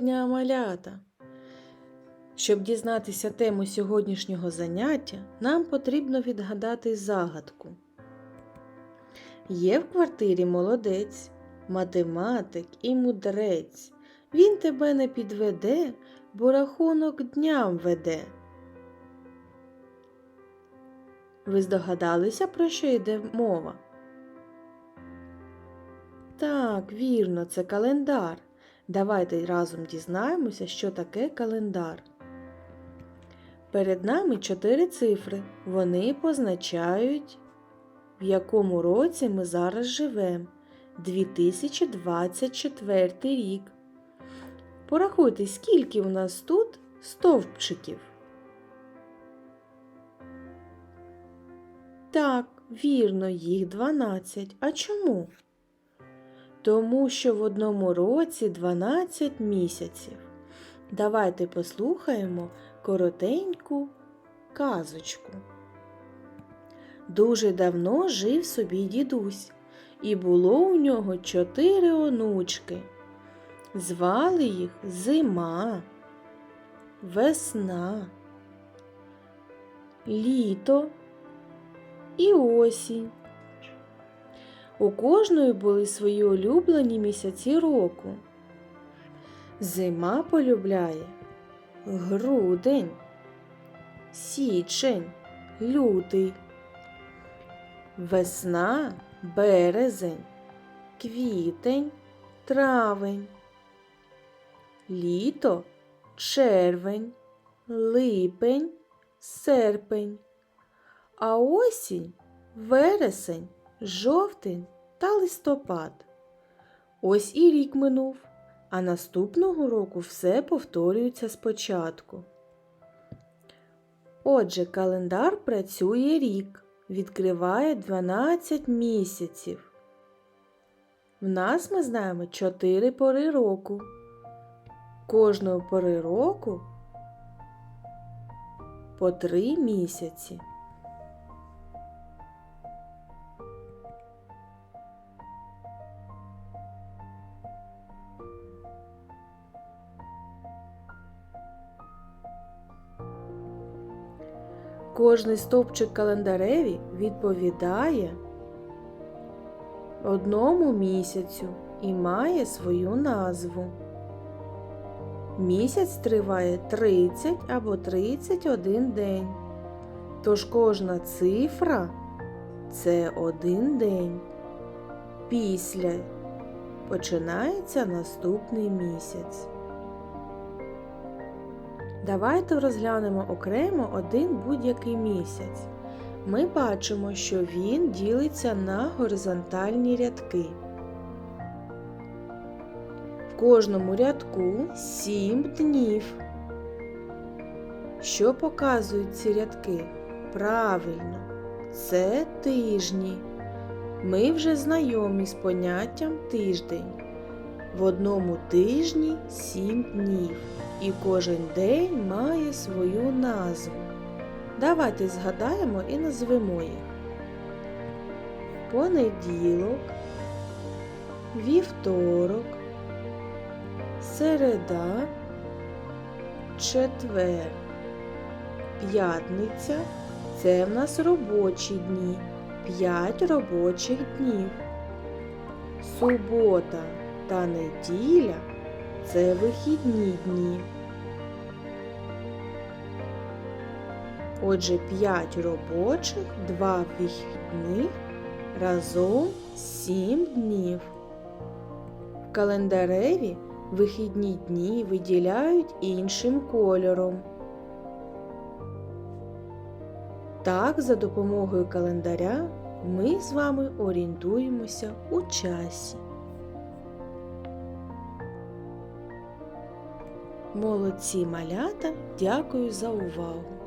Дня малята! Щоб дізнатися тему сьогоднішнього заняття, нам потрібно відгадати загадку. Є в квартирі молодець, математик і мудрець. Він тебе не підведе, бо рахунок дням веде. Ви здогадалися, про що йде мова? Так, вірно, це календар. Давайте разом дізнаємося, що таке календар. Перед нами чотири цифри. Вони позначають, в якому році ми зараз живемо. 2024 рік. Порахуйте, скільки у нас тут стовпчиків. Так, вірно, їх 12. А чому? Тому що в одному році 12 місяців. Давайте послухаємо коротеньку казочку. Дуже давно жив собі дідусь, і було у нього чотири онучки. Звали їх Зима, Весна, Літо і осінь. У кожної були свої улюблені місяці року. Зима полюбляє грудень, січень, лютий, весна, березень, квітень, травень, літо, червень, липень, серпень, а осінь вересень жовтень та листопад. Ось і рік минув, а наступного року все повторюється спочатку. Отже, календар працює рік, відкриває 12 місяців. В нас ми знаємо 4 пори року. Кожної пори року по 3 місяці. Кожний стовпчик календареві відповідає одному місяцю і має свою назву. Місяць триває 30 або 31 день. Тож кожна цифра це один день. Після починається наступний місяць. Давайте розглянемо окремо один будь-який місяць. Ми бачимо, що він ділиться на горизонтальні рядки. В кожному рядку 7 днів. Що показують ці рядки? Правильно, це тижні. Ми вже знайомі з поняттям тиждень. В одному тижні 7 днів і кожен день має свою назву. Давайте згадаємо і назвемо їх. Понеділок, вівторок, середа, четвер, п'ятниця це в нас робочі дні. П'ять робочих днів. Субота та неділя це вихідні дні. Отже, 5 робочих, 2 вихідних, разом 7 днів. В календареві вихідні дні виділяють іншим кольором. Так, за допомогою календаря ми з вами орієнтуємося у часі. Молодці малята, дякую за увагу!